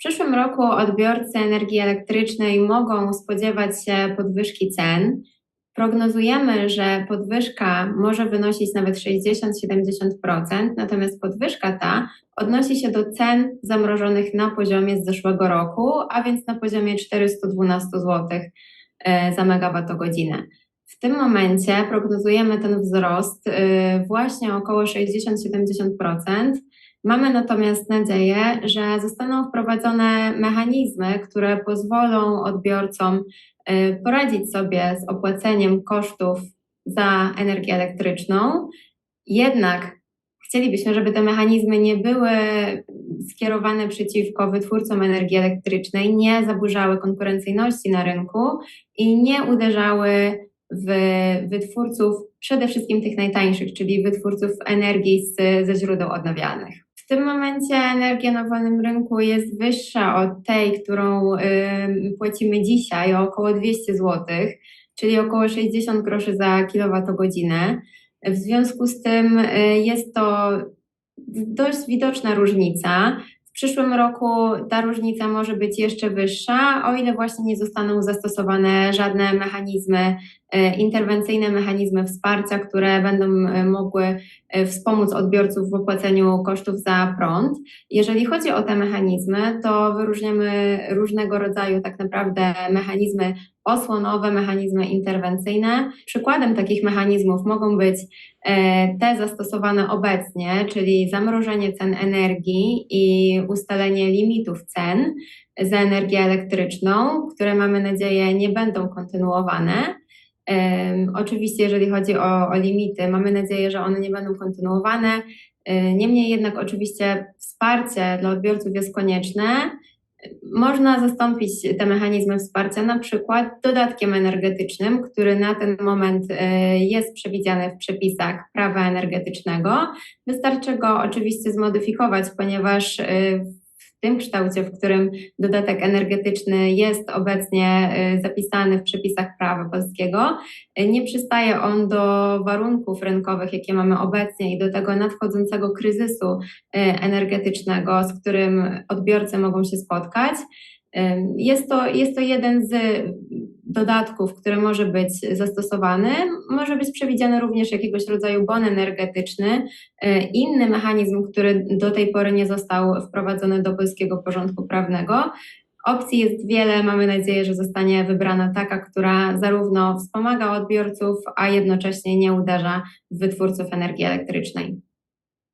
przyszłym roku odbiorcy energii elektrycznej mogą spodziewać się podwyżki cen. Prognozujemy, że podwyżka może wynosić nawet 60-70%, natomiast podwyżka ta odnosi się do cen zamrożonych na poziomie z zeszłego roku, a więc na poziomie 412 zł e, za megawattogodzinę. W tym momencie prognozujemy ten wzrost e, właśnie około 60-70%. Mamy natomiast nadzieję, że zostaną wprowadzone mechanizmy, które pozwolą odbiorcom y, poradzić sobie z opłaceniem kosztów za energię elektryczną. Jednak chcielibyśmy, żeby te mechanizmy nie były skierowane przeciwko wytwórcom energii elektrycznej, nie zaburzały konkurencyjności na rynku i nie uderzały w wytwórców, przede wszystkim tych najtańszych, czyli wytwórców energii z, ze źródeł odnawialnych. Tym momencie energia na wolnym rynku jest wyższa od tej, którą płacimy dzisiaj, o około 200 zł, czyli około 60 groszy za kilowatogodzinę. W związku z tym y, jest to dość widoczna różnica. W przyszłym roku ta różnica może być jeszcze wyższa, o ile właśnie nie zostaną zastosowane żadne mechanizmy interwencyjne mechanizmy wsparcia, które będą e, mogły e, wspomóc odbiorców w opłaceniu kosztów za prąd. Jeżeli chodzi o te mechanizmy, to wyróżniamy różnego rodzaju tak naprawdę mechanizmy osłonowe, mechanizmy interwencyjne. Przykładem takich mechanizmów mogą być te zastosowane obecnie, czyli zamrożenie cen energii i ustalenie limitów cen za energię elektryczną, które mamy nadzieję nie będą kontynuowane. Oczywiście, jeżeli chodzi o, o limity, mamy nadzieję, że one nie będą kontynuowane. Niemniej jednak, oczywiście, wsparcie dla odbiorców jest konieczne. Można zastąpić te mechanizmy wsparcia na przykład dodatkiem energetycznym, który na ten moment e, jest przewidziany w przepisach prawa energetycznego. Wystarczy go oczywiście zmodyfikować, ponieważ e, w tym kształcie, w którym dodatek energetyczny jest obecnie y, zapisany w przepisach prawa polskiego, y, nie przystaje on do warunków rynkowych, jakie mamy obecnie i do tego nadchodzącego kryzysu y, energetycznego, z którym odbiorcy mogą się spotkać. Jest to, jest to jeden z dodatków, który może być zastosowany. Może być przewidziany również jakiegoś rodzaju bon energetyczny, e, inny mechanizm, który do tej pory nie został wprowadzony do polskiego porządku prawnego. Opcji jest wiele. Mamy nadzieję, że zostanie wybrana taka, która zarówno wspomaga odbiorców, a jednocześnie nie uderza w wytwórców energii elektrycznej.